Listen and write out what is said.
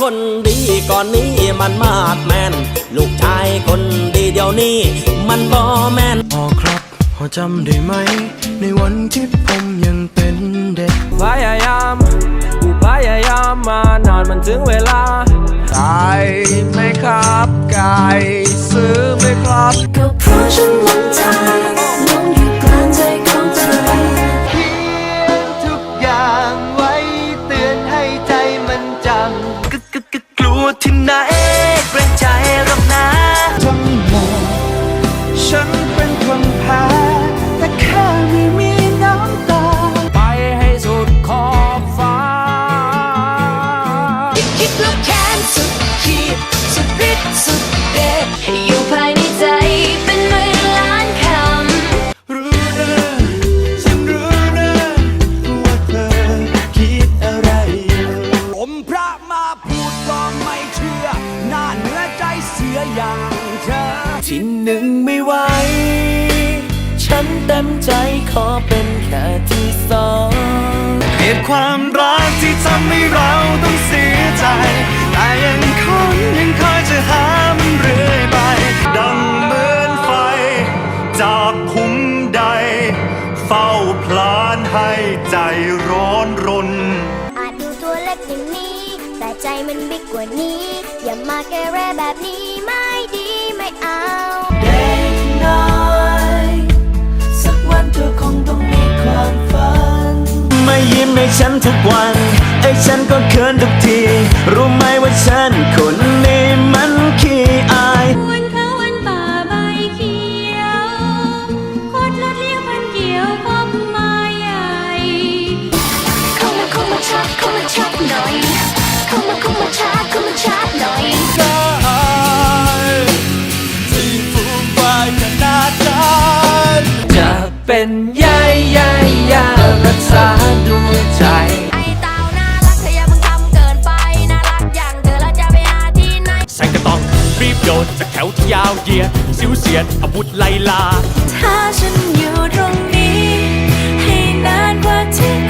คนดีก่อนนี้มันมากแมนลูกชายคนดีเดี๋ยวนี้ มันบ่แมนพอครับพอจำได้ไหม ในวันที่ผมยังเป็นเด็กพยายามกูพยายามมานานมันถึงเวลาไก่ไหมครับไก่ซื้อไหมครับก็เพราะฉันหลงทาง กกึกกลัวที่ไหนเกรงใจรอกนะทั้งหมดฉันเป็น หนึ่งไม่ไหว ฉันเต็มใจขอเป็นแค่ที่สองเหตุความรักที่ทำให้เราต้องเสียใจ แต่ยังคงยังคอยจะหามันเรื่อยไป ดังเหมือนไฟ จากคุมใด เฝ้าพลานให้ใจร้อนรน อาจดูตัวเล็กอย่างนี้ แต่ใจมันบิ๊กกว่านี้ อย่ามาแกแร่แบบนี้ไม่ดีไม่เอา ให้ฉันทุกวัน ไอ้ฉันก็เขินทุกที รู้ไหมว่าฉันคนนี้มันขี้อายวันเขาวันป่าใบเขียวโคตรลดเลี้ยวพันเกี่ยวพบมาใหญ่เข้ามาเข้ามาชักเข้ามาชักหน่อยเข้ามาเข้ามาชักเข้ามาชักหน่อยที่ฟูมไฟขนาดนั้นจะเป็นยายยายยารักษาดวง จไอ้ตาน่ารักเธอยาเทำเกินไปน่ารักอย่างเธอแล้วจะไปหาที่ไหนแสงกระตองรีบโยนจาแถวที่ยาวเยียดสิวเสียดอาวุธไลลา ถ้าฉันอยู่ตรงนี้ ให้นานกว่าที่